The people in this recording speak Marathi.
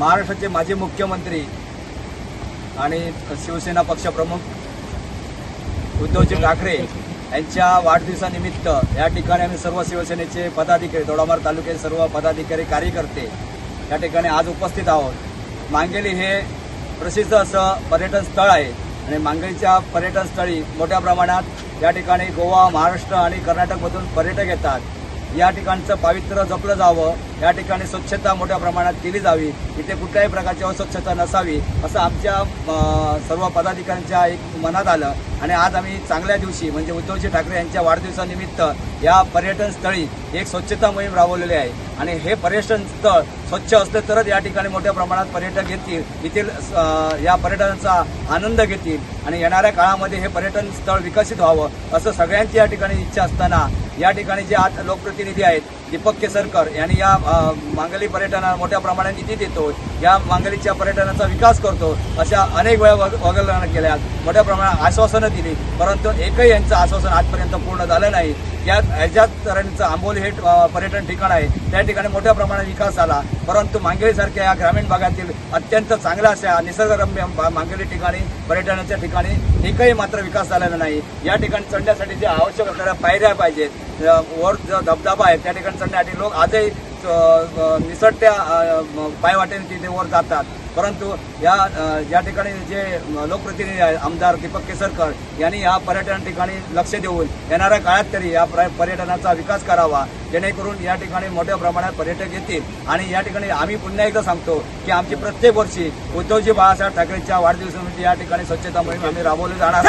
महाराष्ट्राचे माजी मुख्यमंत्री आणि शिवसेना पक्षप्रमुख उद्धवजी ठाकरे यांच्या वाढदिवसानिमित्त या ठिकाणी आम्ही सर्व शिवसेनेचे पदाधिकारी दोडामार तालुक्याचे सर्व पदाधिकारी कार्यकर्ते या ठिकाणी आज उपस्थित आहोत. मांगेली हे प्रसिद्ध असं पर्यटन स्थळ आहे आणि मांगेलीच्या पर्यटनस्थळी मोठ्या प्रमाणात या ठिकाणी गोवा महाराष्ट्र आणि कर्नाटकमधून पर्यटक येतात. या ठिकाणचं पावित्र्य जपलं जावं. या ठिकाणी स्वच्छता मोठ्या प्रमाणात केली जावी. इथे कुठल्याही प्रकारची अस्वच्छता नसावी असं आमच्या सर्व पदाधिकाऱ्यांच्या एक मनात आलं. आणि आज आम्ही चांगल्या दिवशी म्हणजे उद्धवजी ठाकरे यांच्या वाढदिवसानिमित्त या पर्यटन स्थळी एक स्वच्छता मोहीम राबवलेली आहे. आणि हे पर्यटन स्थळ स्वच्छ असले तरच या ठिकाणी मोठ्या प्रमाणात पर्यटक येतील. येथील या पर्यटनाचा आनंद घेतील. आणि येणाऱ्या काळामध्ये हे पर्यटन स्थळ विकसित व्हावं असं सगळ्यांची या ठिकाणी इच्छा असताना या ठिकाणी जे आज लोकप्रतिनिधी आहेत दीपक केसरकर यांनी या मांगली पर्यटनाला मोठ्या प्रमाणात निधी देतो या मांगलीच्या पर्यटनाचा विकास करतो अशा अनेक वेळा वग- वगळणा केल्या. मोठ्या प्रमाणात आश्वासनं दिली. परंतु एकही यांचं आश्वासन आजपर्यंत पूर्ण झालं नाही. या ह्याच्यात तऱ्हेचं आंबोली हे पर्यटन ठिकाण आहे. त्या ठिकाणी मोठ्या प्रमाणात विकास झाला. परंतु मांगेलीसारख्या या ग्रामीण भागातील अत्यंत चांगल्या अशा निसर्गरम्य मांगेली ठिकाणी पर्यटनाच्या ठिकाणी एकही मात्र विकास झालेला नाही. या ठिकाणी चढण्यासाठी जे आवश्यक असणाऱ्या पायऱ्या पाहिजेत. वर जो धबधबा आहे त्या ठिकाणी चढण्यासाठी लोक आजही निसटत्या पायवाटेने तिथे वर जातात. परंतु या या ठिकाणी जे लोकप्रतिनिधी आहेत आमदार दीपक केसरकर यांनी या पर्यटन ठिकाणी लक्ष देऊन येणाऱ्या काळात तरी या प्र- पर्यटनाचा विकास करावा. जेणेकरून या ठिकाणी मोठ्या प्रमाणात पर्यटक येतील. आणि या ठिकाणी आम्ही पुन्हा एकदा सांगतो की आमची प्रत्येक वर्षी उद्धवजी बाळासाहेब ठाकरेंच्या वाढदिवसानिमित्त या ठिकाणी स्वच्छता मोहीम आम्ही राबवली जाणार.